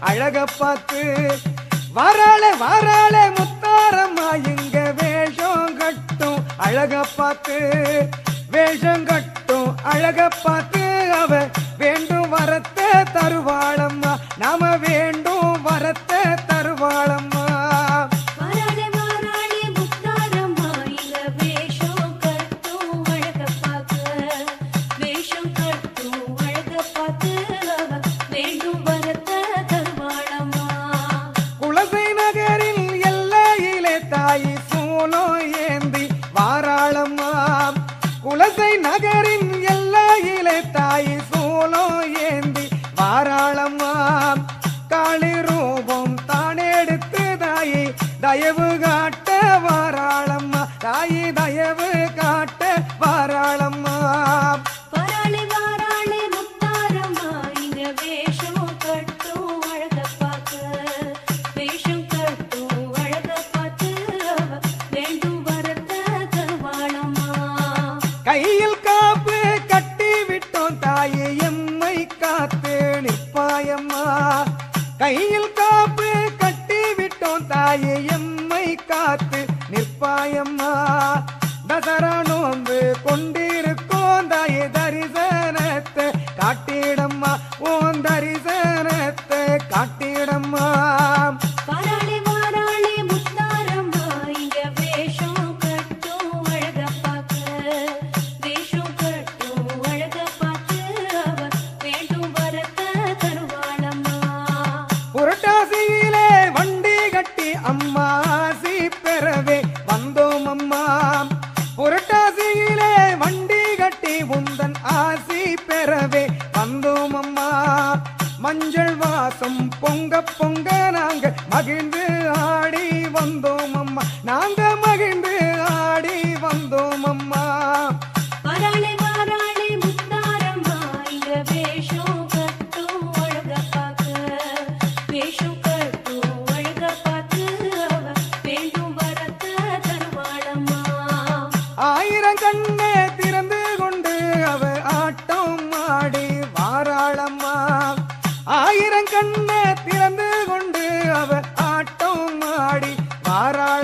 அழக பார்த்து. வராளே வராளே முத்தாரம்மா எங்க வேஷம் கட்டும் அழக பார்த்து. வேஷம் கட்டும் அழக பார்த்து அவ கையில் காப்பு கட்டி விட்டோம் தாயே எம்மை காத்து நிற்பாயம்மா. தசர நோன்பு கொண்டு வந்தோம் அம்மா. நாங்க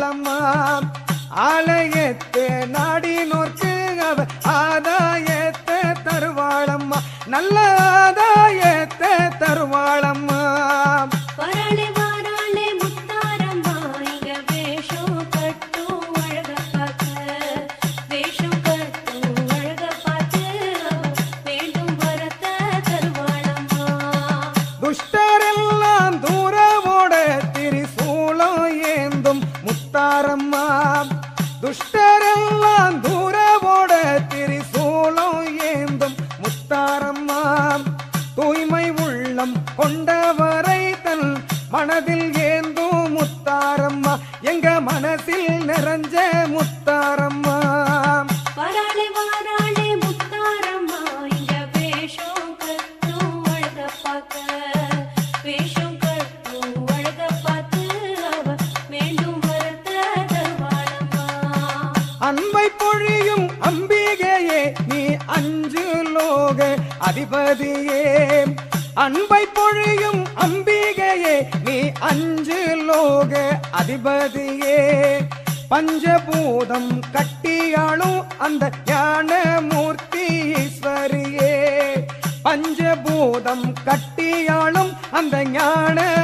ஆலம்மா ஆலயத்தே நாடி நோக்கு அவ ஆதாயத்தை தருவாளம்மா. நல்ல ஆதாயத்தை தருவாளம்மா. துஷ்டரெல்லாம் அணியும் அம்பிகையே நீ அஞ்சு லோக அதிபதியே. அன்பை பொழியும் அம்பிகையே நீ அஞ்சு லோக அதிபதியே. பஞ்சபூதம் கட்டியாளும் அந்த ஞான மூர்த்தி ஈஸ்வரியே. பஞ்சபூதம் கட்டியாளும் அந்த ஞான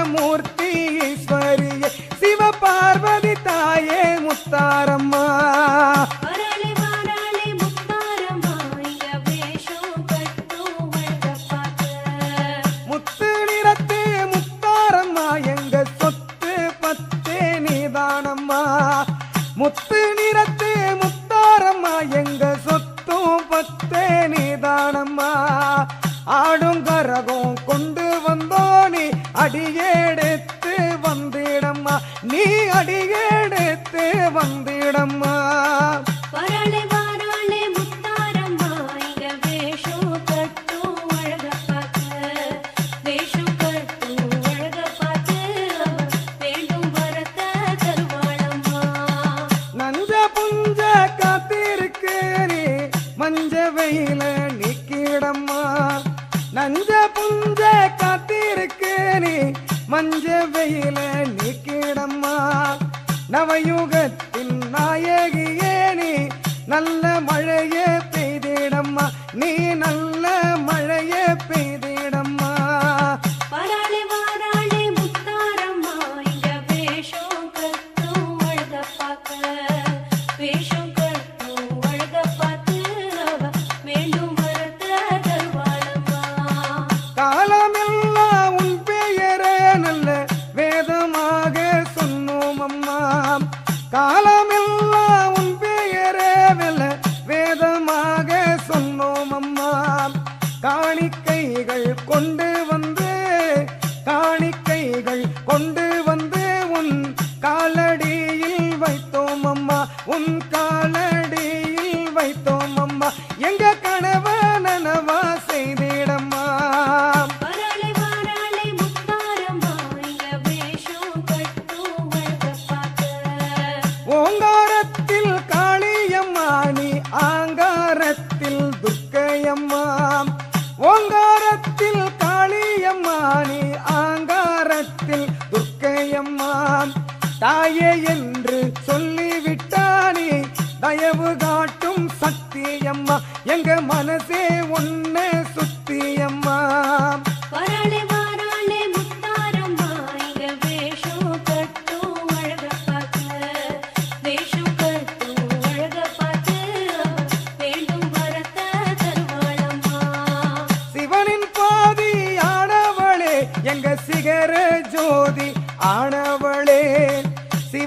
கல்யாணம்மா ஆடும் கரகம் கொண்டு வந்தோனி அடியெடுத்து வந்திடம்மா. நீ அடியெடுத்து வந்திடம்மா. நஞ்ச புஞ்ச காத்திருக்கு நீ. மஞ்ச வெயில நிக்கிடம்மா. நவயுகத்தில் Salami! தாயே என்று சொல்லிவிட்டானே தயவு காட்டும் சக்தி அம்மா எங்க மனசே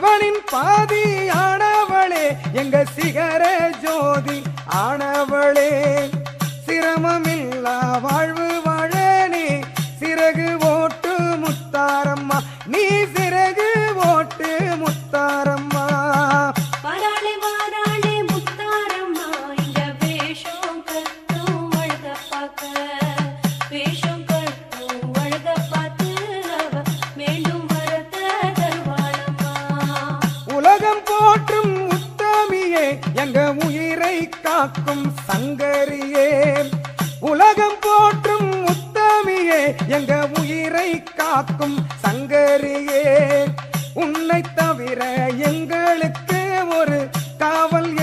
சிவனின் பாதி ஆனவளே எங்க சிகர ஜோதி ஆனவளே. சிரமமில்லா வாழ்வு காக்கும் சங்கரியே உலகம் போற்றும் முத்தமியே எங்க உயிரை காக்கும் சங்கரியே. உன்னை தவிர எங்களுக்கு ஒரு காவல்